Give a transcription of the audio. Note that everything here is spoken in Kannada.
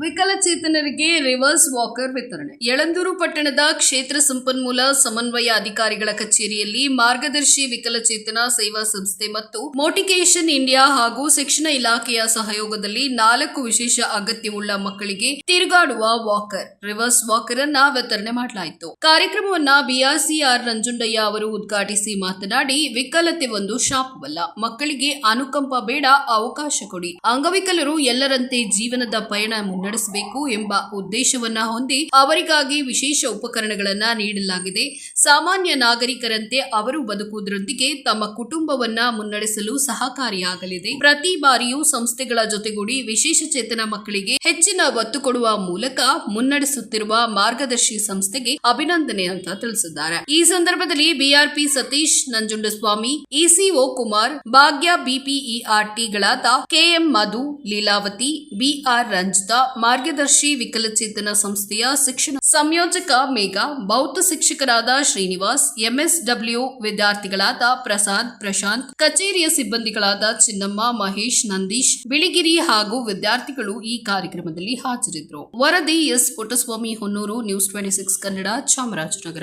ವಿಕಲಚೇತನರಿಗೆ ರಿವರ್ಸ್ ವಾಕರ್ ವಿತರಣೆ. ಯಳಂದೂರು ಪಟ್ಟಣದ ಕ್ಷೇತ್ರ ಸಂಪನ್ಮೂಲ ಸಮನ್ವಯ ಅಧಿಕಾರಿಗಳ ಕಚೇರಿಯಲ್ಲಿ ಮಾರ್ಗದರ್ಶಿ ವಿಕಲಚೇತನ ಸೇವಾ ಸಂಸ್ಥೆ ಮತ್ತು ಮೋಟಿಕೇಶನ್ ಇಂಡಿಯಾ ಹಾಗೂ ಶಿಕ್ಷಣ ಇಲಾಖೆಯ ಸಹಯೋಗದಲ್ಲಿ ನಾಲ್ಕು ವಿಶೇಷ ಅಗತ್ಯವುಳ್ಳ ಮಕ್ಕಳಿಗೆ ತಿರುಗಾಡುವ ವಾಕರ್, ರಿವರ್ಸ್ ವಾಕರ್ ಅನ್ನ ವಿತರಣೆ ಮಾಡಲಾಯಿತು. ಕಾರ್ಯಕ್ರಮವನ್ನ ಬಿಆರ್ಸಿಆರ್ ನಂಜುಂಡಯ್ಯ ಅವರು ಉದ್ಘಾಟಿಸಿ ಮಾತನಾಡಿ, ವಿಕಲತೆ ಒಂದು ಶಾಪವಲ್ಲ. ಮಕ್ಕಳಿಗೆ ಅನುಕಂಪ ಬೇಡ, ಅವಕಾಶ ಕೊಡಿ. ಅಂಗವಿಕಲರು ಎಲ್ಲರಂತೆ ಜೀವನದ ಪಯಣ ಮುನ್ನಡೆಸಬೇಕು ಎಂಬ ಉದ್ದೇಶವನ್ನ ಹೊಂದಿ ಅವರಿಗಾಗಿ ವಿಶೇಷ ಉಪಕರಣಗಳನ್ನ ನೀಡಲಾಗಿದೆ. ಸಾಮಾನ್ಯ ನಾಗರಿಕರಂತೆ ಅವರು ಬದುಕುವುದರೊಂದಿಗೆ ತಮ್ಮ ಕುಟುಂಬವನ್ನ ಮುನ್ನಡೆಸಲು ಸಹಕಾರಿಯಾಗಲಿದೆ. ಪ್ರತಿ ಬಾರಿಯೂ ಸಂಸ್ಥೆಗಳ ಜೊತೆಗೂಡಿ ವಿಶೇಷ ಚೇತನ ಮಕ್ಕಳಿಗೆ ಹೆಚ್ಚಿನ ಒತ್ತು ಕೊಡುವ ಮೂಲಕ ಮುನ್ನಡೆಸುತ್ತಿರುವ ಮಾರ್ಗದರ್ಶಿ ಸಂಸ್ಥೆಗೆ ಅಭಿನಂದನೆ ಅಂತ ತಿಳಿಸಿದ್ದಾರೆ. ಈ ಸಂದರ್ಭದಲ್ಲಿ ಬಿಆರ್ಪಿ ಸತೀಶ್ ನಂಜುಂಡಸ್ವಾಮಿ, ಇಸಿಒ ಕುಮಾರ್, ಭಾಗ್ಯ ಬಿಪಿಇಆರ್ಟಿಗಳಾದ ಕೆಎಂ ಮಧು ಲೀಲಾವತಿ, ಬಿಆರ್ ರಂಜಿತಾ ಮಾರ್ಗದರ್ಶಿ ವಿಕಲಚೇತನ ಸಂಸ್ಥೆಯ ಶಿಕ್ಷಣ ಸಂಯೋಜಕ ಮೇಘ, ಬೌದ್ಧ ಶಿಕ್ಷಕರಾದ ಶ್ರೀನಿವಾಸ್, ಎಂಎಸ್ಡಬ್ಲ್ಯೂ ವಿದ್ಯಾರ್ಥಿಗಳಾದ ಪ್ರಸಾದ್, ಪ್ರಶಾಂತ್, ಕಚೇರಿಯ ಸಿಬ್ಬಂದಿಗಳಾದ ಚಿನ್ನಮ್ಮ, ಮಹೇಶ್, ನಂದೀಶ್, ಬಿಳಿಗಿರಿ ಹಾಗೂ ವಿದ್ಯಾರ್ಥಿಗಳು ಈ ಕಾರ್ಯಕ್ರಮದಲ್ಲಿ ಹಾಜರಿದ್ದರು. ವರದಿ S. Puttaswamy, Honnuru, news twenty six Kannada Chamarajanagar.